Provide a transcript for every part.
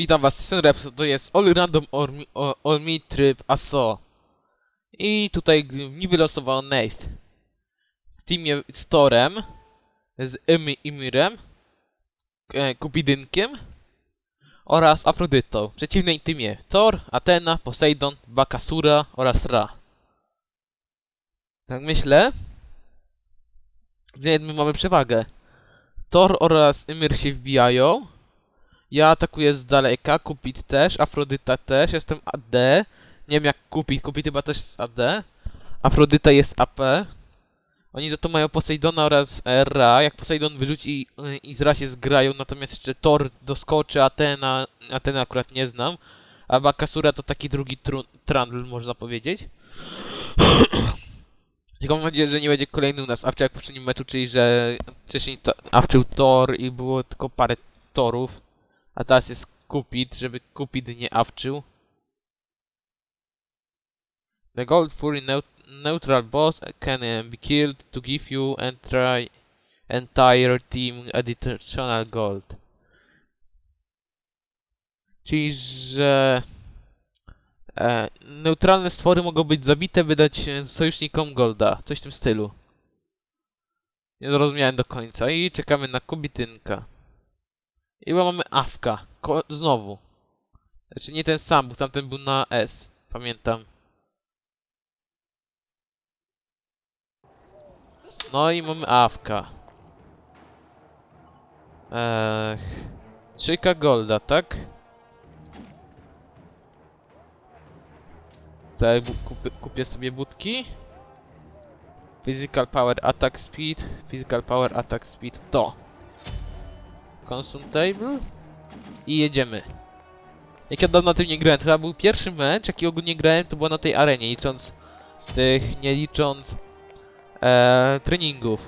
Witam was, ten Reps, to jest All Random All, all, all Me Tryb ASO. I tutaj mi wylosował Nate. W teamie z Torem, z Emy Imirem, e, Kupidynkiem oraz Afrodytą. W przeciwnej teamie Thor, Athena, Poseidon, Bakasura oraz Ra. Tak myślę, że my mamy przewagę. Thor oraz Ymir się wbijają. Ja atakuję z daleka, Kupit też, Afrodyta też, jestem AD. Nie wiem jak Kupit, Kupit chyba też jest AD. Afrodyta jest AP. Oni za to mają Poseidona oraz Ra. Jak Poseidon wyrzuci y, i z Ra się zgrają, natomiast jeszcze Thor doskoczy, Atena, Atena akurat nie znam. A Bakasura to taki drugi tru- Trundle, można powiedzieć. Tylko mam nadzieję, że nie będzie kolejny u nas awczy jak w poprzednim meczu, czyli że wcześniej to awczył Thor i było tylko parę Torów. A teraz jest Cupid, żeby Cupid nie awczył. The Gold Fury neut- neutral boss can be killed to give you entry entire team additional gold. Czyli, że e, neutralne stwory mogą być zabite, by dać e, sojusznikom golda. Coś w tym stylu. Nie zrozumiałem do końca. I czekamy na Kubitynka. I mamy Awka. Ko znowu. Znaczy nie ten sam, bo tamten był na S. Pamiętam. No i mamy Awka. Ech. 3K Golda, tak? Tak, kupię, kupię sobie budki. Physical Power Attack Speed. Physical Power Attack Speed to. Consumtable. I jedziemy. Jak ja dawno tym nie grałem, to chyba był pierwszy mecz, jaki ogólnie grałem, to było na tej arenie, licząc tych, nie licząc e, treningów.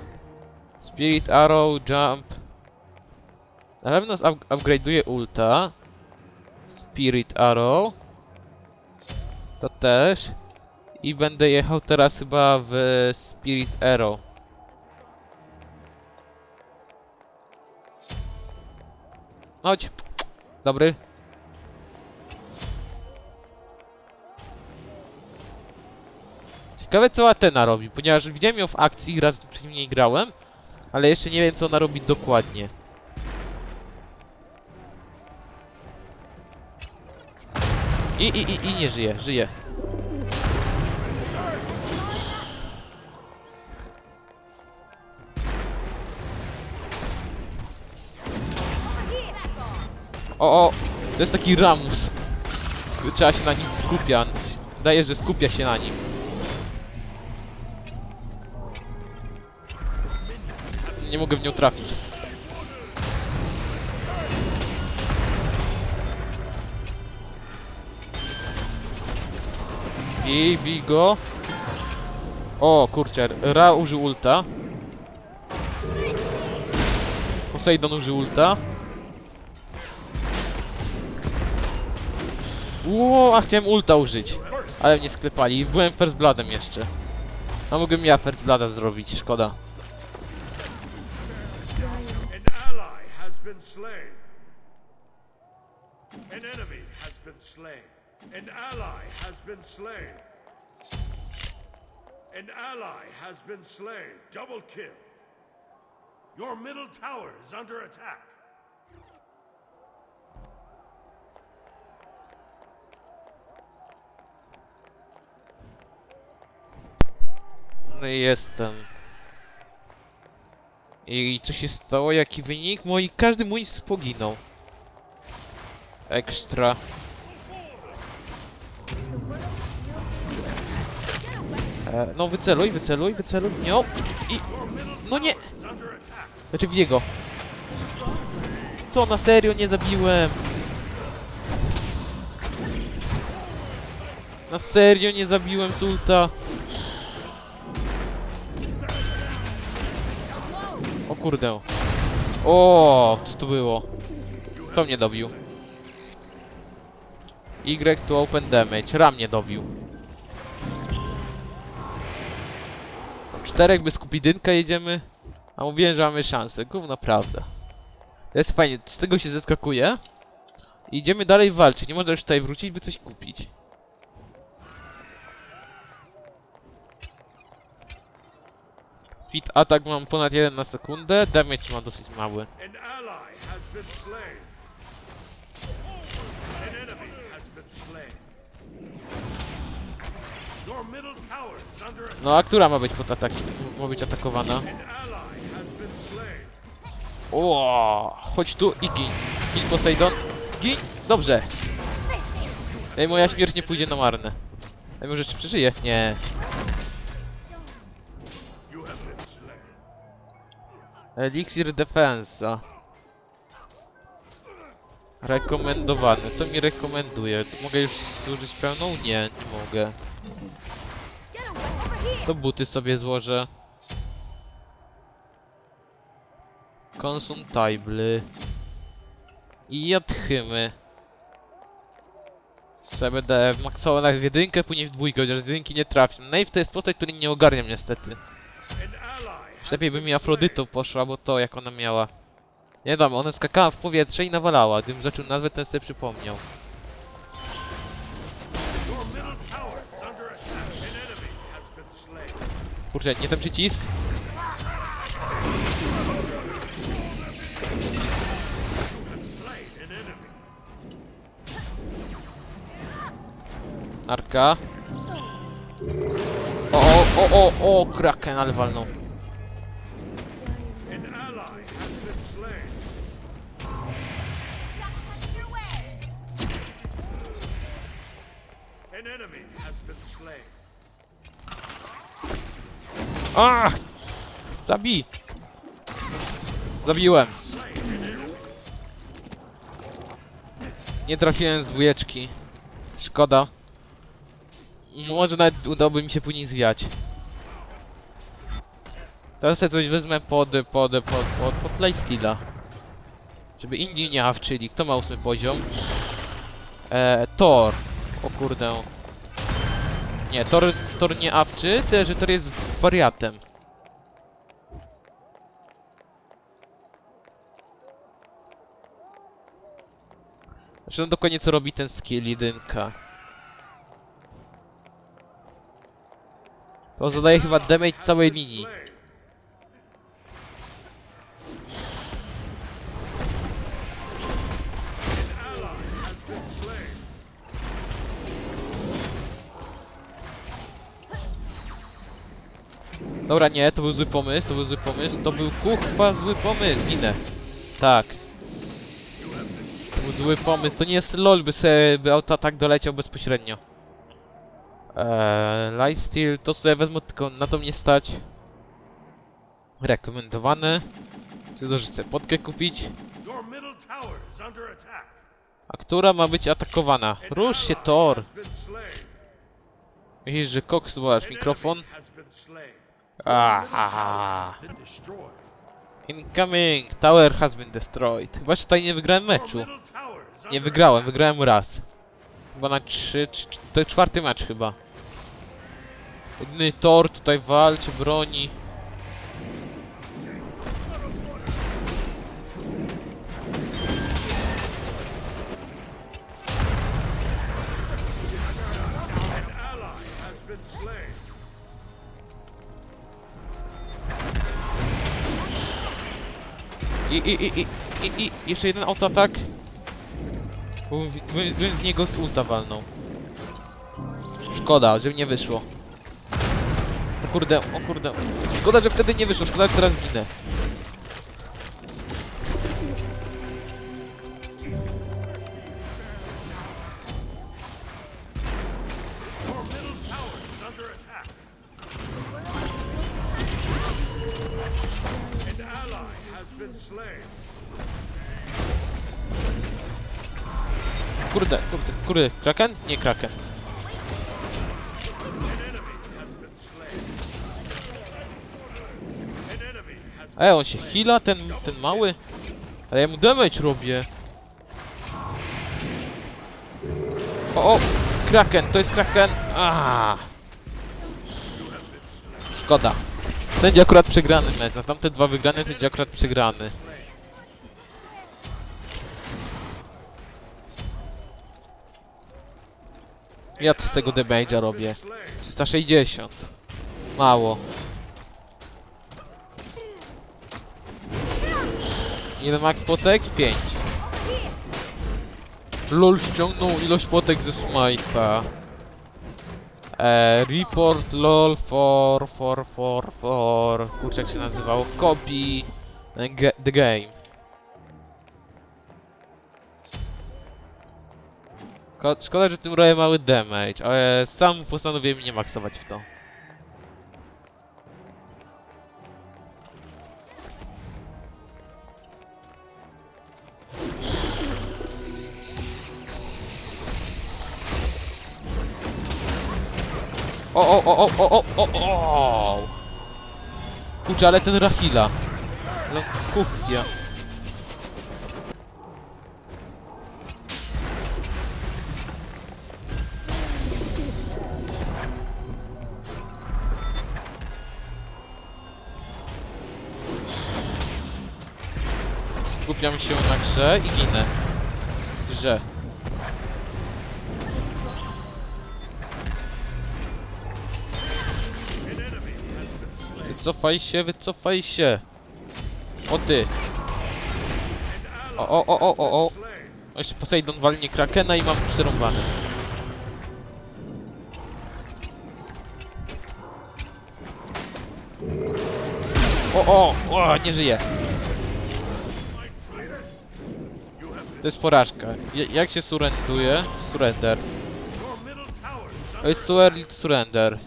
Spirit Arrow, Jump. Na pewno up upgrade'uję ulta. Spirit Arrow. To też. I będę jechał teraz chyba w Spirit Arrow. Chodź. Dobry. Ciekawe co Atena robi, ponieważ widziałem ją w akcji, raz przy niej grałem, ale jeszcze nie wiem co ona robi dokładnie. I, i, i, i nie żyje, żyje. O, o, to jest taki Ramus. Trzeba się na nim skupiać. Wydaje, że skupia się na nim. Nie mogę w nią trafić. I bij go. O, kurczę, Ra użył ulta. Poseidon użył ulta. Ło, a chciałem ulta użyć. Ale mnie sklepali. Byłem first bloodem jeszcze. A mogłem ja first blooda zrobić, szkoda. An ally has been slain. Double kill. Your middle tower is under attack. No i jestem. I co się stało? Jaki wynik? Mój, każdy mój poginął. Ekstra. E, no wyceluj, wyceluj, wyceluj. Nie. I... No nie! Znaczy w jego. Co, na serio nie zabiłem? Na serio nie zabiłem Sulta. Kurde. O, co to było? Kto mnie dobił? Y to open damage. Ram mnie dobił. Czterech bez kupidynka jedziemy. A mówiłem, że mamy szansę. Gówno prawda. To jest fajnie, z tego się zeskakuje. Idziemy dalej walczyć. Nie można już tutaj wrócić, by coś kupić. Speed attack mam ponad 1 na sekundę, damage mam dosyć mały. No a która ma być pod ataki? Ma być atakowana? O, chodź tu i gin. Gin Poseidon. Gin. Dobrze. Ej, moja śmierć nie pójdzie na marne. Ej, może jeszcze przeżyję? Nie. Elixir Defensa. Rekomendowany. Co mi rekomenduje? Mogę już zużyć pełną? Nie, nie mogę. To buty sobie złożę. Consuntable. I jadchymy. Sobie będę maksował w jedynkę, później w dwójkę, chociaż z jedynki nie trafię. Nave to jest postać, której nie ogarniam niestety. Lepiej by mi Afrodytą poszła, bo to jak ona miała. Nie dam, ona skakała w powietrze i nawalała. Gdybym zaczął nazwę, ten sobie przypomniał. Kurczę, nie ten przycisk? Arka. O, o, o, o, o, kraken, ale walnął. An enemy has been slain. Ach! Zabij! Zabiłem. Nie trafiłem z dwójeczki. Szkoda. Może nawet udałoby mi się później zwiać. Teraz sobie coś wezmę pod, pod, pod, pod, pod lifesteala. Żeby inni nie awczyli. Kto ma ósmy poziom? Eee, Thor. O kurde. Nie, Thor, Thor nie awczy, tyle że Thor jest wariatem. Znaczy no dokładnie co robi ten skill jedynka. To zadaje chyba damage całej linii. Dobra, nie, to był zły pomysł, to był zły pomysł, to był kuchwa zły pomysł, ginę. Tak. To był zły pomysł, to nie jest lol, by sobie, by autoatak doleciał bezpośrednio. Eee, lifesteal, to sobie wezmę, tylko na to mnie stać. Rekomendowane. Chcę też chcę podkę kupić. A która ma być atakowana? An Rusz się, Thor! Myślisz, że Cox masz mikrofon? Aha! Incoming! Tower has been destroyed. Chyba, tutaj nie wygrałem meczu. Nie wygrałem, wygrałem raz. Chyba na trzy, cz- to czwarty mecz chyba. Jedyny Thor tutaj walczy, broni. I, i, i, i, i, jeszcze jeden autoatak. Bym, bym, bym z niego z ulta walnął. Szkoda, że nie wyszło. O kurde, o kurde. Szkoda, że wtedy nie wyszło, szkoda, że teraz ginę. Kurde, kurde, kurde. Kraken? Nie Kraken. E, on się heala, ten, ten mały? Ale ja mu damage robię. O, o! Kraken, to jest Kraken! Aaaa! Szkoda będzie akurat przegrany mecz. No Na tamte dwa wygrane będzie akurat przegrany. Ja to z tego damage'a robię. 360. Mało. Ile max potek? 5. LOL ściągnął ilość potek ze Smite'a. E, report lol for for for for. Kurczę jak się nazywał? Copy ga- the game. Ko- Szkoda, że tym roję mały damage, ale sam postanowiłem nie maksować w to. O, o, o, o, o, o, o, o! Kurczę, ale ten Rahila. Ale kuchnia. Skupiam się na grze i ginę. Grze. Wycofaj się, wycofaj się. O ty. O, o, o, o, o, o. Jeszcze Poseidon walnie Krakena i mam przerąbane. O, o, o, nie żyje. To jest porażka. Ja- jak się surrenduje? Surrender. To jest too early surrender.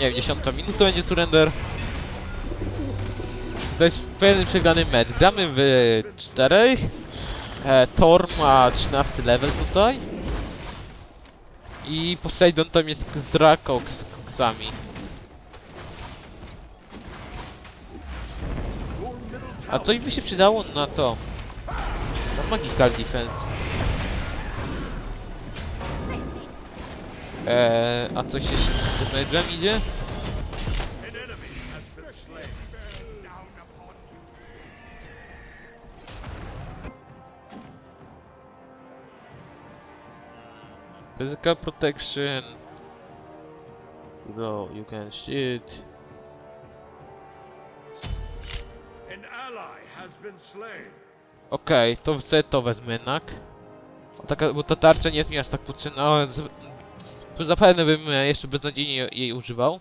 Nie wiem, 10 minut to będzie surrender. To jest pewien przegrany mecz. Gramy w czterech. E, Thor ma 13 level tutaj. I Poseidon tam jest z Rakox koksami. A im by się przydało na to? Na Magical Defense. Eee, a coś jeszcze z damage'em idzie? Physical protection. No, you can shoot. An ally has been slain. Okej, to sobie to wezmę jednak. Bo Taka, bo ta tarcza nie jest mi aż tak potrzebna, ale zapewne bym jeszcze beznadziejnie jej używał.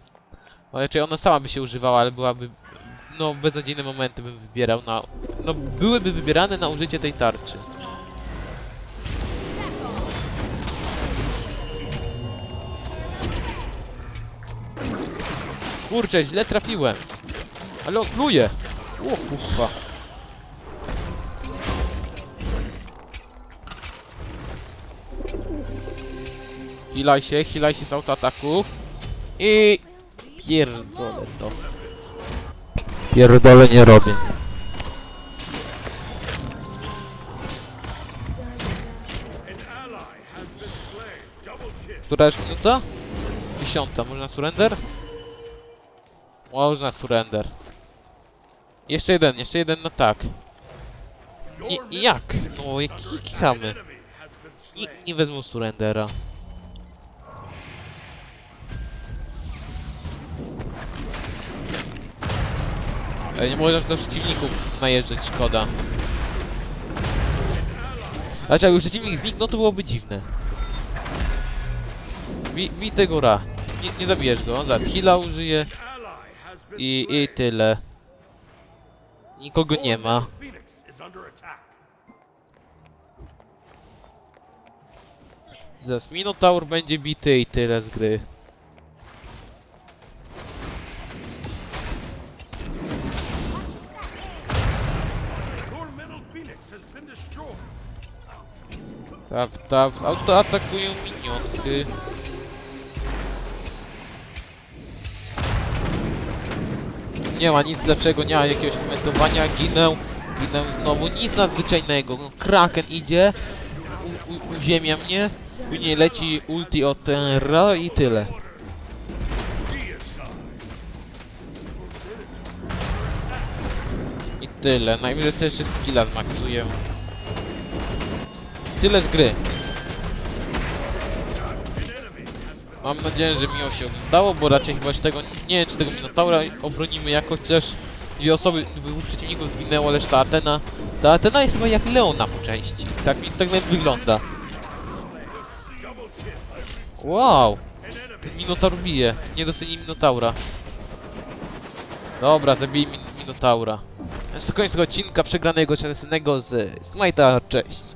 No raczej ona sama by się używała, ale byłaby... No, beznadziejne momenty bym wybierał na... No, byłyby wybierane na użycie tej tarczy. Kurczę, źle trafiłem. Ale on pluje. O kurwa. Hilaj się, hilaj się z autoataku. I... Pierdolę to. Pierdolę nie robię. Która już minuta? Dziesiąta, można surrender? Można surrender. Jeszcze jeden, jeszcze jeden na tak. I jak? No, jak has been Nie, nie wezmą surrendera. Ej, nie można do przeciwników najeżdżać, szkoda. Znaczy, jakby przeciwnik zniknął, to byłoby dziwne. Bij, bij tego ra. Nie, nie zabijesz go, on zaraz heala użyje i, i tyle. Nikogo nie ma. Zaraz Minotaur będzie bity i tyle z gry. Your middle Phoenix has been destroyed. Tap, tap, auto atakują minionki. Nie ma nic lepszego, nie ma jakiegoś komentowania, ginę, ginę znowu, nic nadzwyczajnego. Kraken idzie, uziemia mnie, później leci ulti od Tenra i tyle. I tyle, najwyżej sobie jeszcze skilla zmaksuję. Tyle z gry. Mam nadzieję, że miło się oglądało, bo raczej chyba się tego, nie czy tego Minotaura obronimy jakoś, chociaż dwie osoby, dwóch przeciwników zginęło, lecz ta Atena, ta Atena jest chyba jak Leona po części, tak mi tak nawet wygląda. Wow, Minotaur bije, nie doceni Minotaura. Dobra, zabij min Minotaura. To koniec tego odcinka przegranego, następnego z Smite'a, cześć.